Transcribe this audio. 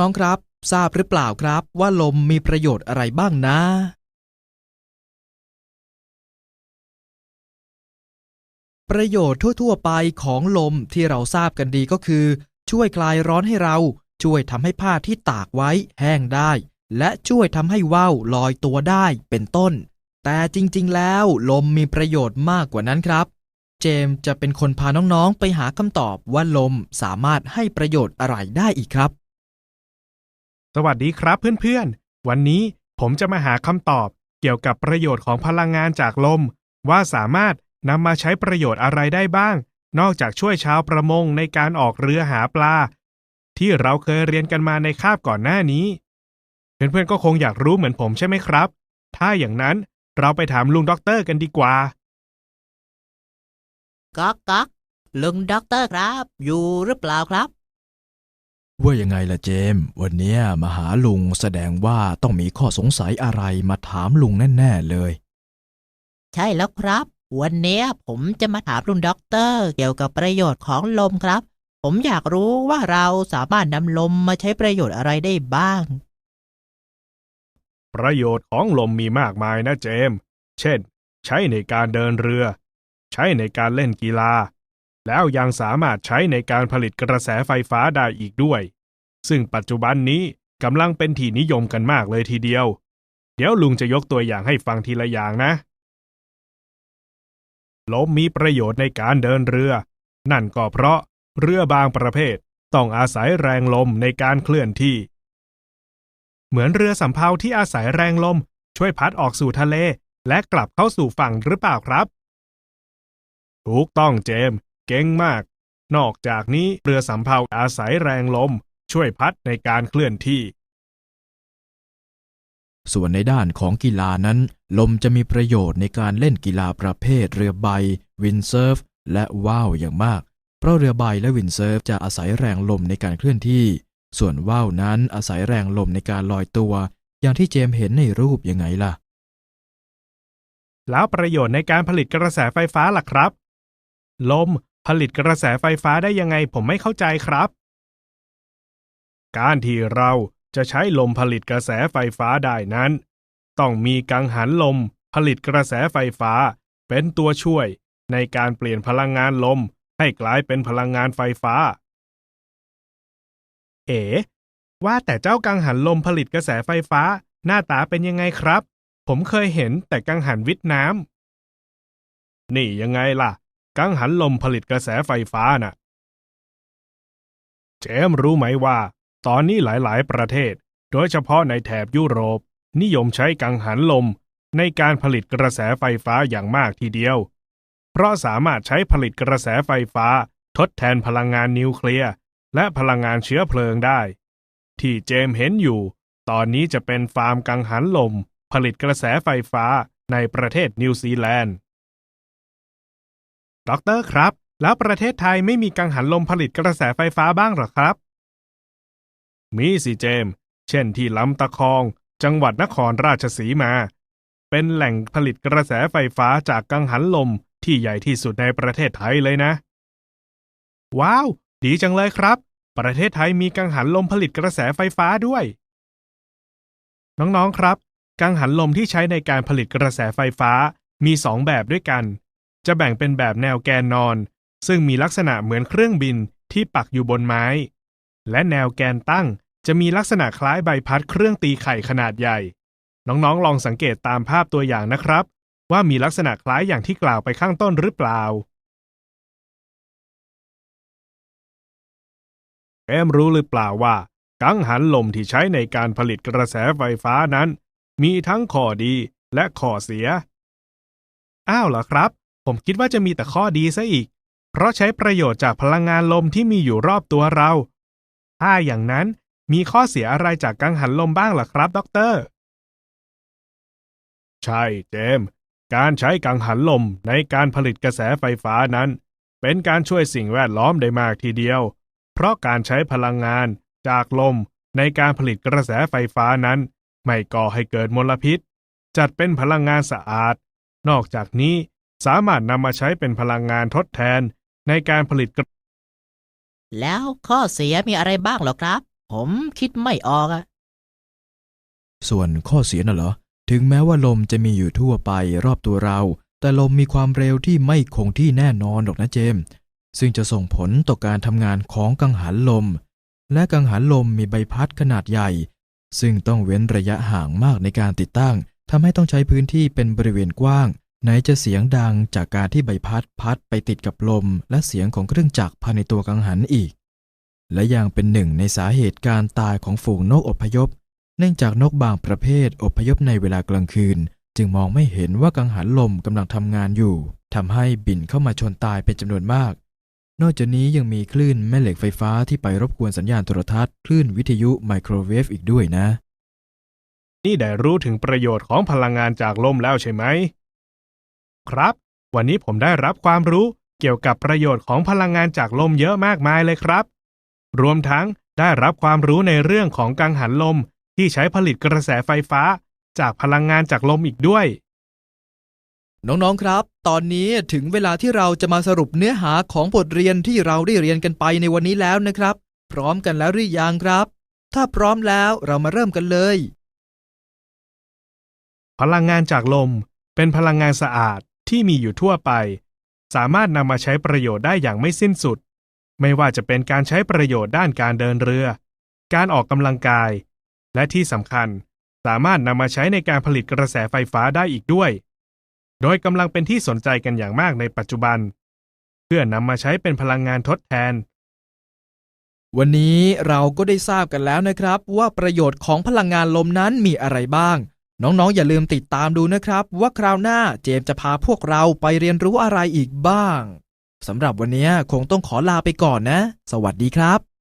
น้องๆครับ ทราบหรือเปล่าครับ ว่าลมมีประโยชน์อะไรบ้างนะ ประโยชน์ทั่ว ๆ ไปของลมที่เราทราบกันดีก็คือ ช่วยคลายร้อนให้เรา ช่วยทำให้ผ้าที่ตากไว้แห้งได้ และช่วยทำให้ว่าวลอยตัวได้เป็นต้น แต่จริงๆ แล้วลมมีประโยชน์มากกว่านั้นครับเจมส์จะเป็นคนพาน้อง ๆ ไปหาคำตอบว่าลมสามารถให้ประโยชน์อะไรได้อีกครับ สวัสดีครับเพื่อนๆ วันนี้ผมจะมาหาคำตอบเกี่ยวกับประโยชน์ของพลังงานจากลม ว่าสามารถนำมาใช้ประโยชน์อะไรได้บ้าง นอกจากช่วยชาวประมงในการออกเรือหาปลา ที่เราเคยเรียนกันมาในคาบก่อนหน้านี้ เพื่อนๆก็คงอยากรู้เหมือนผมใช่ไหมครับ ถ้าอย่างนั้นเราไปถามลุงด็อกเตอร์กันดีกว่าก๊อกก๊อกลุงด็อกเตอร์ครับ อยู่หรือเปล่าครับ ว่ายังไงล่ะเจมส์วันเนี้ยมาหาลุงแสดงว่าต้องมีข้อสงสัยอะไรมาถามลุงแน่ ๆ เลย ใช่แล้วครับ วันเนี้ยผมจะมาถามลุงด็อกเตอร์เกี่ยวกับประโยชน์ของลมครับ ผมอยากรู้ว่าเราสามารถนำลมมาใช้ประโยชน์อะไรได้บ้าง ประโยชน์ของลมมีมากมายนะเจมส์เช่น ใช้ในการเดินเรือ ใช้ในการเล่นกีฬา แล้วยังสามารถใช้ในการผลิตกระแสไฟฟ้าได้อีกด้วย ซึ่งปัจจุบันนี้กำลังเป็นที่นิยมกันมากเลยทีเดียว เดี๋ยวลุงจะยกตัวอย่างให้ฟังทีละอย่างนะ ลมมีประโยชน์ในการเดินเรือ นั่นก็เพราะเรือบางประเภทต้องอาศัยแรงลมในการเคลื่อนที่ เหมือนเรือสำเภาที่อาศัยแรงลมช่วยพัดออกสู่ทะเลและกลับเข้าสู่ฝั่งหรือเปล่าครับ ถูกต้องเจมส์ เก่งมาก นอกจากนี้เรือสำเภาอาศัยแรงลม ช่วยพัดในการเคลื่อนที่ ส่วนในด้านของกีฬานั้น ลมจะมีประโยชน์ในการเล่นกีฬาประเภทเรือใบ วินเซิร์ฟ และว่าวอย่างมาก เพราะเรือใบและวินเซิร์ฟจะอาศัยแรงลมในการเคลื่อนที่ ส่วนว่าวนั้นอาศัยแรงลมในการลอยตัว อย่างที่เจมส์เห็นในรูปยังไงล่ะแล้วประโยชน์ในการผลิตกระแสไฟฟ้าล่ะครับ ลม ผลิตกระแสไฟฟ้าได้ยังไงผมไม่เข้าใจครับ การที่เราจะใช้ลมผลิตกระแสไฟฟ้าได้นั้น ต้องมีกังหันลม ผลิตกระแสไฟฟ้า เป็นตัวช่วย ในการเปลี่ยนพลังงานลม ให้กลายเป็นพลังงานไฟฟ้า เอ๋ว่าแต่เจ้ากังหันลมผลิตกระแสไฟฟ้า หน้าตาเป็นยังไงครับ ผมเคยเห็นแต่กังหันวิทย์น้ำนี่ยังไงล่ะ กังหันลมผลิตกระแสไฟฟ้าน่ะ เจมรู้ไหมว่า ตอนนี้หลายๆ ประเทศ โดยเฉพาะในแถบยุโรป นิยมใช้กังหันลมในการผลิตกระแสไฟฟ้าอย่างมากทีเดียว เพราะสามารถใช้ผลิตกระแสไฟฟ้า ทดแทนพลังงานนิวเคลียร์และพลังงานเชื้อเพลิงได้ ที่เจมเห็นอยู่ ตอนนี้จะเป็นฟาร์มกังหันลม ผลิตกระแสไฟฟ้าในประเทศนิวซีแลนด์ ด็อกเตอร์ครับ แล้วประเทศไทยไม่มีกังหันลมผลิตกระแสไฟฟ้าบ้างหรอครับ มีสิเจม เช่นที่ลำตะคอง จังหวัดนครราชสีมา เป็นแหล่งผลิตกระแสไฟฟ้าจากกังหันลมที่ใหญ่ที่สุดในประเทศไทยเลยนะ ว้าว ดีจังเลยครับ ประเทศไทยมีกังหันลมผลิตกระแสไฟฟ้าด้วย น้องๆครับ กังหันลมที่ใช้ในการผลิตกระแสไฟฟ้ามีสองแบบด้วยกัน จะแบ่งเป็นแบบแนวแกนนอน ซึ่งมีลักษณะเหมือนเครื่องบินที่ปักอยู่บนไม้ และแนวแกนตั้งจะมีลักษณะคล้ายใบพัดเครื่องตีไข่ขนาดใหญ่ น้องๆ ลองสังเกตตามภาพตัวอย่างนะครับ ว่ามีลักษณะคล้ายอย่างที่กล่าวไปข้างต้นหรือเปล่า แอมรู้หรือเปล่าว่า กังหันลมที่ใช้ในการผลิตกระแสไฟฟ้านั้น มีทั้งข้อดีและข้อเสีย อ้าวเหรอครับ ผมคิดว่าจะมีแต่ข้อดีซะอีก เพราะใช้ประโยชน์จากพลังงานลมที่มีอยู่รอบตัวเรา ถ้าอย่างนั้นมีข้อเสียอะไรจากกังหันลมบ้างล่ะครับ ด็อกเตอร์ ใช่เจมส์การใช้กังหันลมในการผลิตกระแสไฟฟ้านั้น เป็นการช่วยสิ่งแวดล้อมได้มากทีเดียว เพราะการใช้พลังงานจากลมในการผลิตกระแสไฟฟ้านั้น ไม่ก่อให้เกิดมลพิษ จัดเป็นพลังงานสะอาด นอกจากนี้ สามารถนำมาใช้เป็นพลังงานทดแทนในการผลิตกระแล้วข้อเสียมีอะไรบ้างเหรอครับ ผมคิดไม่ออกอะส่วนข้อเสียน่ะเหรอ ถึงแม้ว่าลมจะมีอยู่ทั่วไปรอบตัวเรา แต่ลมมีความเร็วที่ไม่คงที่แน่นอนหรอกนะเจมส์ซึ่งจะส่งผลต่อการทำงานของกังหันลม และกังหันลมมีใบพัดขนาดใหญ่ ซึ่งต้องเว้นระยะห่างมากในการติดตั้งทำให้ต้องใช้พื้นที่เป็นบริเวณกว้าง ไหนจะเสียงดังจากการที่ใบพัดพัดไปติดกับลม และเสียงของเครื่องจักรภายในตัวกังหันอีก และยังเป็นหนึ่งในสาเหตุการตายของฝูงนกอพยพ เนื่องจากนกบางประเภทอพยพในเวลากลางคืน จึงมองไม่เห็นว่ากังหันลมกำลังทำงานอยู่ทำให้บินเข้ามาชนตายเป็นจำนวนมาก นอกจากนี้ยังมีคลื่นแม่เหล็กไฟฟ้าที่ไปรบกวนสัญญาณโทรทัศน์คลื่นวิทยุไมโครเวฟอีกด้วยนะ นี่ได้รู้ถึงประโยชน์ของพลังงานจากลมแล้วใช่ไหม ครับ วันนี้ผมได้รับความรู้เกี่ยวกับประโยชน์ของพลังงานจากลมเยอะมากมายเลยครับ รวมทั้งได้รับความรู้ในเรื่องของกังหันลมที่ใช้ผลิตกระแสไฟฟ้า จากพลังงานจากลมอีกด้วย น้องๆครับ ตอนนี้ถึงเวลาที่เราจะมาสรุปเนื้อหาของบทเรียนที่เราได้เรียนกันไปในวันนี้แล้วนะครับ พร้อมกันแล้วหรือยังครับ ถ้าพร้อมแล้วเรามาเริ่มกันเลย พลังงานจากลม เป็นพลังงานสะอาด ที่มีอยู่ทั่วไป สามารถนำมาใช้ประโยชน์ได้อย่างไม่สิ้นสุด ไม่ว่าจะเป็นการใช้ประโยชน์ด้านการเดินเรือ การออกกำลังกาย และที่สำคัญ สามารถนำมาใช้ในการผลิตกระแสไฟฟ้าได้อีกด้วย โดยกำลังเป็นที่สนใจกันอย่างมากในปัจจุบัน เพื่อนำมาใช้เป็นพลังงานทดแทนวันนี้เราก็ได้ทราบกันแล้วนะครับ ว่าประโยชน์ของพลังงานลมนั้นมีอะไรบ้าง น้องๆ อย่าลืมติดตามดูนะครับ ว่าคราวหน้าเจมส์จะพาพวกเราไปเรียนรู้อะไรอีกบ้างสำหรับวันนี้คงต้องขอลาไปก่อนนะ สวัสดีครับ